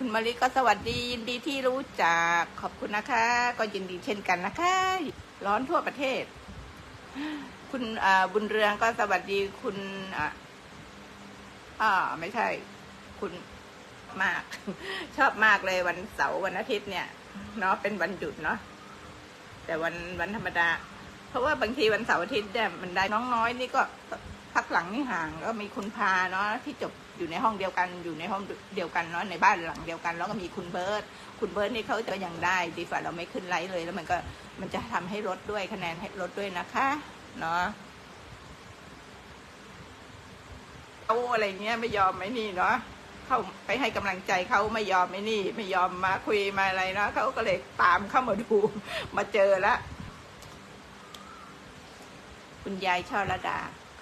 คุณมาริก็สวัสดียินดีที่รู้จักขอบคุณนะคะ ก็ยินดีเช่นกันนะคะ ร้อนทั่วประเทศ คุณบุญเรืองก็สวัสดีคุณอ่าอ่าไม่ใช่ คุณมาก ชอบมากเลยวันเสาร์วันอาทิตย์เนี่ยเนาะเป็นวันหยุดเนาะแต่วันวันธรรมดา เพราะว่าบางทีวันเสาร์อาทิตย์เนี่ยมันได้น้องน้อยนี่ก็พักหลังนี่ห่างก็มีคุณพาเนาะที่จบ อยู่ในห้องเดียวกันอยู่ในห้องเดียวกันเนาะในบ้านหลังเดียวกัน แล้วก็มีคุณเบิร์ตคุณเบิร์ตนี่เขาจะยังได้ดีฝ่าเราไม่ขึ้นไลฟ์เลย แล้วมันก็มันจะทำให้ลดด้วยคะแนนให้ลดด้วยนะคะเนาะเอาอะไรเงี้ยไม่ยอมไหมนี่เนาะเขาไปให้กำลังใจเขาไม่ยอมไม่นี่ ไม่ยอมมาคุยมาอะไรเนาะเขาก็เลยตามเข้ามาดูมาเจอแล้วคุณยายช่อระดา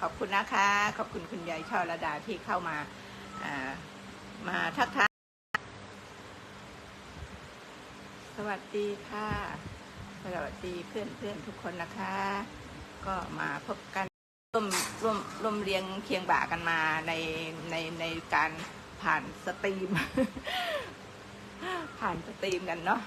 อบคุณนะคะ ขอบคุณคุณยายช่อระดาที่เข้ามาอามาทักทายสวัสดีค่ะ สวัสดีเพื่อนเพื่อนทุกคนนะคะ ก็มาพบกันร่วมร่วมร่วมเรียงเคียงบ่ากันมาในในในการผ่านสตรีม ผ่านสตรีมกันเนาะ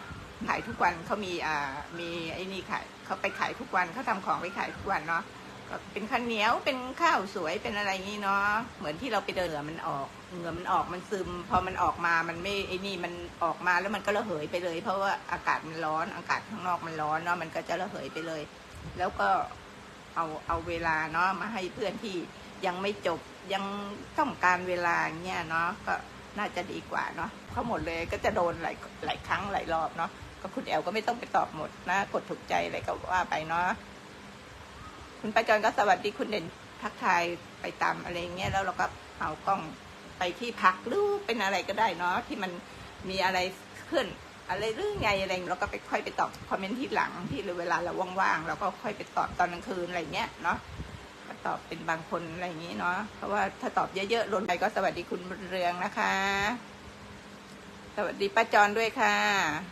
ขายทุกวันเขามีอ่ามีไอ้นี่ขายเขาไปขายทุกวันเขาทำของไปขายทุกวันเนาะ ก็เป็นข้าวเหนียวเป็นข้าวสวยเป็นอะไรอย่างนี้เนาะเหมือนที่เราไปเดินเหงื่อมันออกเหงื่อมันออกมันซึม พอมันออกมามันไม่ไอ้นี่มันออกมาแล้วมันก็ระเหยไปเลย เพราะว่าอากาศมันร้อน อากาศข้างนอกมันร้อนเนาะมันก็จะระเหยไปเลย แล้วก็เอาเอาเวลาเนาะมาให้เพื่อนที่ยังไม่จบยังต้องการเวลาเงี้ยเนาะก็น่าจะดีกว่าเนาะเขาหมดเลยก็จะโดนหลายหลายครั้งหลายรอบเนาะก็คุณแอลก็ไม่ต้องไปตอบหมดนะ กดถูกใจอะไรก็ว่าไปเนาะ คุณป้าจอนก็สวัสดีคุณเด่นทักทายไปตามอะไรเงี้ยแล้วเราก็เอากล้องไปที่พักหรือเป็นอะไรก็ได้เนาะที่มันมีอะไรขึ้นอะไรหรือไงอะไรเราก็ไปค่อยไปตอบคอมเมนต์ที่หลังที่เวลาเราว่างๆเราก็ค่อยไปตอบตอนกลางคืนอะไรเงี้ยเนาะตอบเป็นบางคนอะไรอย่างนี้เนาะเพราะว่าถ้าตอบเยอะๆลนไปก็สวัสดีคุณเรืองนะคะ สวัสดีป้าจอนด้วยค่ะ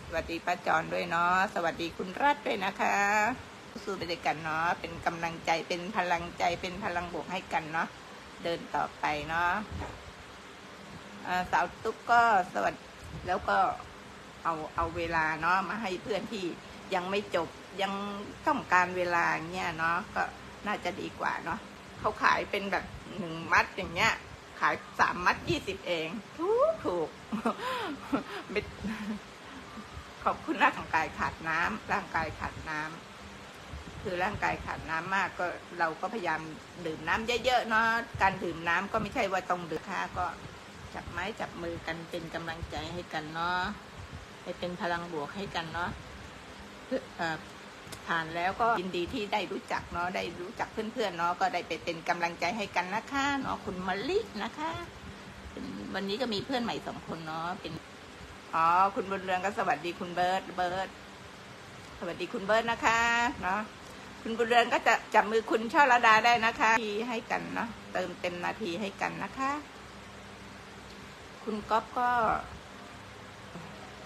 สวัสดีป้าจอนด้วยเนาะสวัสดีคุณรัฐด้วยนะคะ สู้ไปด้วยกันเนาะเป็นกำลังใจเป็นพลังใจเป็นพลังบวกให้กันเนาะเดินต่อไปเนาะอ่าสาวตุ๊กก็สวัสดีแล้วก็เอาเอาเวลาเนาะมาให้เพื่อนที่ยังไม่จบยังต้องการเวลาเงี้ยเนาะก็น่าจะดีกว่าเนาะเขาขายเป็นแบบหนึ่งมัดอย่างเงี้ย ขายสามมัดยี่สิบเอง ถูกถูกขอบคุณร่างกายขาดน้ำร่างกายขาดน้ำ คือร่างกายขาดน้ำมากก็เราก็พยายามดื่มน้ำเยอะๆเนาะการดื่มน้ำก็ไม่ใช่ว่าต้องดื่มค่ะก็จับไม้จับมือกันเป็นกำลังใจให้กันเนาะให้เป็นพลังบวกให้กันเนาะเพื่อเอ่อผ่านแล้วก็ยินดีที่ได้รู้จักเนาะได้รู้จักเพื่อนๆเนาะก็ได้ไปเป็นกำลังใจให้กันนะคะเนาะคุณมะลินะคะ วันนี้ก็มีเพื่อนใหม่สองคนเนาะเป็นอ๋อคุณบุญเรืองก็สวัสดีคุณเบิร์ตเบิร์ตสวัสดีคุณเบิร์ตนะคะเนาะ คุณบุญเรืองก็จะจับมือคุณช่อระดาได้นะคะทีให้กันเนาะเติมเต็มนาทีให้กันนะคะ คุณก๊อฟก็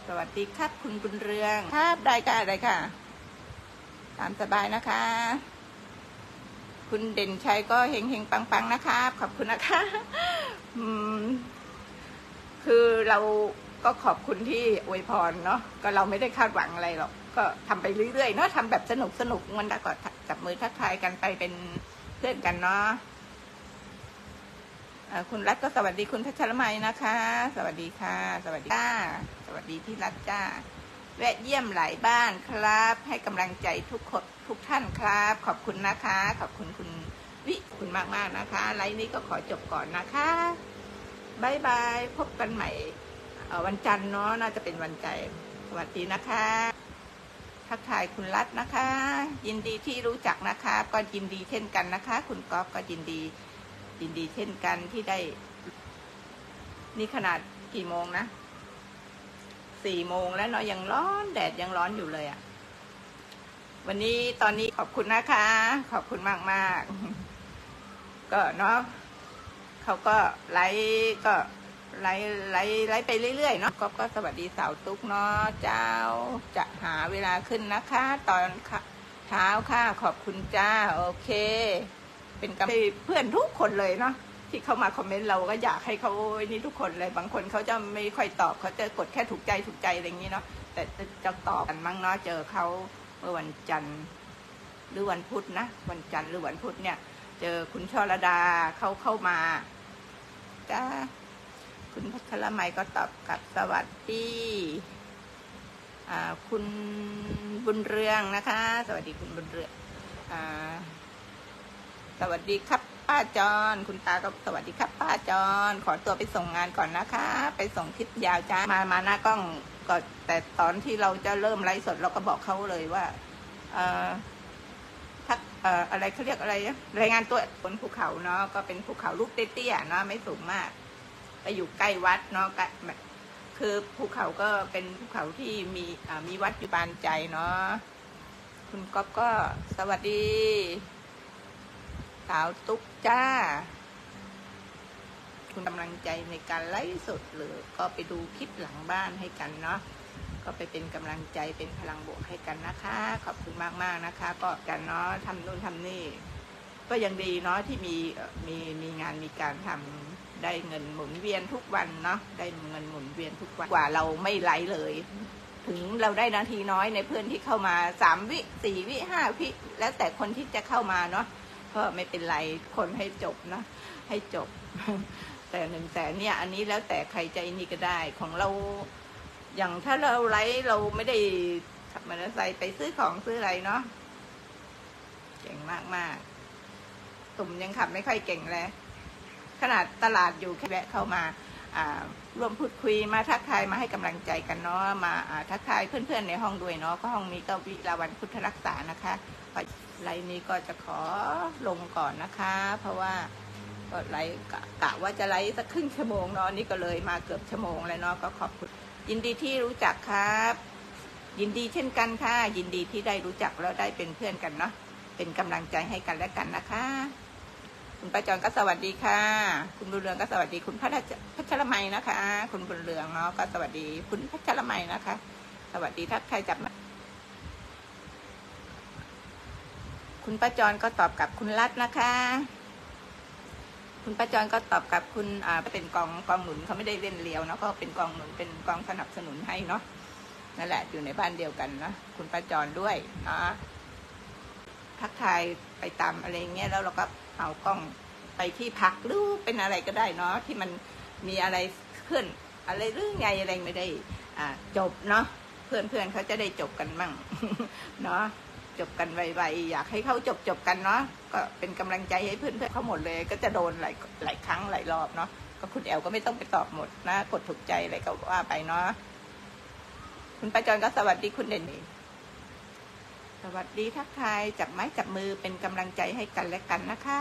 สวัสดีครับ คุณบุญเรืองครับได้ค่ะได้ค่ะ ตามสบายนะคะ คุณเด่นชัยก็เฮงเฮงปังปังนะครับขอบคุณนะคะ อืม คือเรา ก็ขอบคุณที่อวยพรเนาะก็เราไม่ได้คาดหวังอะไรหรอกก็ทำไปเรื่อยๆเนาะทำแบบสนุกสนุกมันก็จับมือทักทายกันไปเป็นเพื่อนกันเนาะคุณรัฐก็สวัสดีคุณพัชรมัยนะคะ สวัสดีค่ะ สวัสดีจ้าสวัสดีพี่รัฐจ้าแวะเยี่ยมหลายบ้านครับ ให้กำลังใจทุกคนทุกท่านครับ ขอบคุณนะคะ ขอบคุณคุณวิคุณมากมากๆนะคะ ไลฟ์นี้ก็ขอจบก่อนนะคะบายบาย พบกันใหม่ วันจันทร์เนาะน่าจะเป็นวันใจนทร์สวัสดีนะคะทักทายคุณรัฐนะคะ ยินดีที่รู้จักนะคะ ก็ยินดีเช่นกันนะคะ คุณก๊อฟก็ยินดี ยินดีเช่นกันที่ได้ นี่ขนาดกี่โมงนะสี่โมงแล้วเนาะยังร้อนแดดยังร้อนอยู่เลยอะ่ะ วันนี้ตอนนี้ขอบคุณนะคะ ขอบคุณมากมากก็เนาะเขาก็ไลฟ์ก็ ไลฟ์ไลฟ์ไลฟ์ไปเรื่อยๆเนาะก็ก็สวัสดีสาวตุ๊กเนาะเจ้าจะหาเวลาขึ้นนะคะ ตอนเช้าค่ะขอบคุณจ้าโอเค เป็นกำลังเพื่อนทุกคนเลยเนาะที่เข้ามาคอมเมนต์เราก็อยากให้เขานี่ทุกคนเลยบางคนเขาจะไม่ค่อยตอบเขาจะกดแค่ถูกใจถูกใจอะไรอย่างนี้เนาะแต่จะจะตอบกันมั้งเนาะเจอเขาเมื่อวันจันทร์หรือวันพุธนะวันจันทร์หรือวันพุธเนี่ย เจอคุณช่อระดาเขาเข้ามาจ้า คุณพัชรมัยก็ตอบกลับสวัสดีคุณบุญเรืองนะคะ สวัสดีคุณบุญเรืองอสวัสดีครับป้าจอนคุณตาก็สวัสดีครับป้าจอนขอตัวไปส่งงานก่อนนะคะ ไปส่งคลิปยาวจ้ามามาหน้ากล้องก็แต่ตอนที่เราจะเริ่มไลฟ์สดเราก็บอกเขาเลยว่าเอ่อทักออะไรเขาเรียกอะไร รายงานตัวบนภูเขาเนาะก็เป็นภูเขาลูกเตี้ยๆเนาะไม่สูงมาก ไปอยู่ใกล้วัดเนาะใกล้คือภูเขาก็เป็นภูเขาที่มีมีวัดอยู่บานใจเนาะคุณก๊อฟก็สวัสดี สาวตุ๊กจ้า คุณกำลังใจในการไลฟ์สดหรือก็ไปดูคลิปหลังบ้านให้กันเนาะก็ไปเป็นกำลังใจเป็นพลังบวกให้กันนะคะ ขอบคุณมากๆนะคะ ก็กันเนาะทำนู่นทำนี่ ก็ยังดีเนาะที่มีมีมีงานมีการทำ ได้เงินหมุนเวียนทุกวันเนาะได้เงินหมุนเวียนทุกวันกว่าเราไม่ไลฟ์เลย ถึงเราได้นาทีน้อยในเพื่อนที่เข้ามาสามวิสี่วิห้าวิแล้วแต่คนที่จะเข้ามาเนาะก็ไม่เป็นไรคนให้จบเนาะให้จบ แต่หนึ่งแสนเนี่ย อันนี้แล้วแต่ใครใจนี่ก็ได้ของเรา อย่างถ้าเราไลฟ์เราไม่ได้ขับมอเตอร์ไซค์ไปซื้อของซื้ออะไรเนาะเก่งมากมากๆตุ่มยังขับไม่ค่อยเก่งเลย ขนาดตลาดอยู่แค่แวะเข้ามาร่วมพูดคุยมาทักทายมาให้กำลังใจกันเนาะมาอ่าทักทายเพื่อนๆในห้องด้วยเนาะก็ห้องนี้ก็วิลาวันพุทธรักษานะคะไลฟ์นี้ก็จะขอลงก่อนนะคะ เพราะว่าก็ไลฟ์กะว่าจะไลฟ์สักครึ่งชั่วโมงเนาะนี่ก็เลยมาเกือบชั่วโมงแล้วเนาะก็ขอบคุณยินดีที่รู้จักครับ ยินดีเช่นกันค่ะ ยินดีที่ได้รู้จักแล้วได้เป็นเพื่อนกันเนาะเป็นกำลังใจให้กันและกันนะคะ คุณประจรก็สวัสดีค่ะ คุณบุญเรืองก็สวัสดี คุณพัชรพัชรมัยนะคะ คุณบุญเรืองเนาะก็สวัสดี คุณพัชรมัยนะคะ สวัสดีทักทายจับคุณประจรก็ตอบกับคุณรัตนะคะ คุณป้าจอนก็ตอบกับคุณอ่าเป็นกองกองหนุนเขาไม่ได้เล่นเลียวเนาะก็เป็นกองหนุนเป็นกองสนับสนุนให้เนาะนั่นแหละอยู่ในบ้านเดียวกันนะคุณป้าจอนด้วยเนาะทักทายไปตามอะไรเงี้ยแล้วเราก็ เอากล้องไปที่พักหรือเป็นอะไรก็ได้เนาะที่มันมีอะไรขึ้นอะไรเรื่องใหญ่อะไรไม่ได้อ่าจบเนาะเพื่อนเพื่อนเขาจะได้จบกันมั่งเนาะจบกันไวๆอยากให้เขาจบจบกันเนาะก็เป็นกำลังใจให้เพื่อนๆเขาหมดเลย ก็จะโดนหลายหลายครั้งหลายรอบเนาะก็คุณแอลก็ไม่ต้องไปตอบหมดนะ กดถูกใจอะไรก็ว่าไปเนาะคุณประจรก็สวัสดีคุณเด่น สวัสดีทักทายจับไม้จับมือเป็นกำลังใจให้กันและกันนะคะ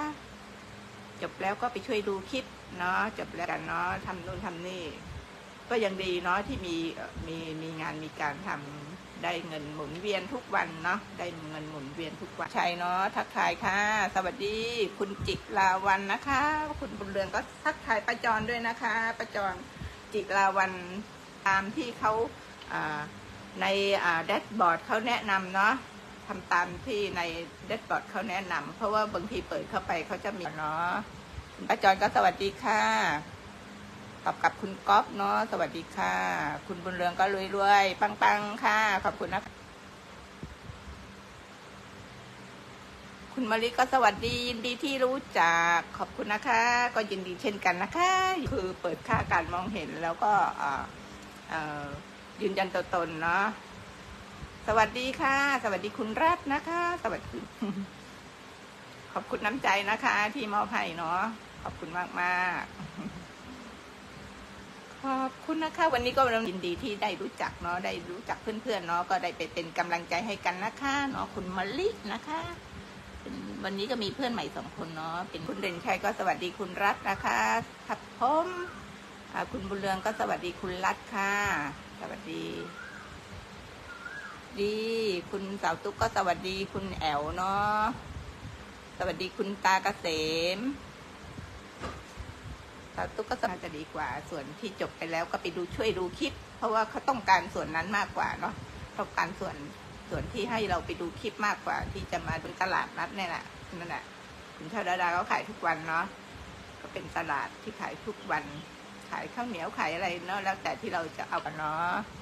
จบแล้วก็ไปช่วยดูคลิปเนาะจบแล้วกันเนาะทำนู่นทำนี่ ก็ยังดีเนาะที่มีมีมีงานมีการทำได้เงินหมุนเวียนทุกวันเนาะได้เงินหมุนเวียนทุกวันใช่เนาะทักทายค่ะ สวัสดี คุณจิลาวันนะคะ คุณบุญเรืองก็ทักทายประจรด้วยนะคะประจรจิลาวันตามที่เขาในแดชบอร์ดเขาแนะนำเนาะ ทำตามที่ในแดชบอร์ดเขาแนะนำเพราะว่าบางทีเปิดเข้าไปเขาจะมีเนาะคุณประจรก็สวัสดีค่ะ ตอบกับคุณก๊อฟเนาะสวัสดีค่ะ คุณบุญเรืองก็รวยๆปังๆค่ะ ขอบคุณนะคะคุณมาริก็สวัสดียินดีที่รู้จักขอบคุณนะคะ ก็ยินดีเช่นกันนะคะ คือเปิดค่าการมองเห็นแล้วก็ยืนยันตัวตนเนาะ สวัสดีค่ะ สวัสดีคุณรัตนะคะ สวัสดี ขอบคุณน้ำใจนะคะ ที่มอบให้เนาะขอบคุณมากๆขอบคุณนะคะ วันนี้ก็ยินดีที่ได้รู้จักเนาะได้รู้จักเพื่อนๆเนาะก็ได้ไปเป็นกำลังใจให้กันนะคะเนาะคุณมะลินะคะ วันนี้ก็มีเพื่อนใหม่สองคนเนาะเป็นคุณเด่นชัยก็สวัสดีคุณรัตนะคะทับพมคุณบุญเรืองก็สวัสดีคุณรัตค่ะ สวัสดี ดี คุณสาวตุ๊กก็สวัสดีคุณแอลเนาะสวัสดีคุณตาเกษมสาวตุ๊กก็น่าจะดีกว่า ส่วนที่จบไปแล้วก็ไปดูช่วยดูคลิป เพราะว่าเขาต้องการส่วนนั้นมากกว่าเนาะต้องการส่วนส่วนที่ให้เราไปดูคลิปมากกว่า ที่จะมาดูตลาดนัดเนี่ยแหละนั่นแหละคุณชาดาดาเขาขายทุกวันเนาะก็เป็นตลาดที่ขายทุกวัน ขายข้าวเหนียวขายอะไรเนาะแล้วแต่ที่เราจะเอากันเนาะ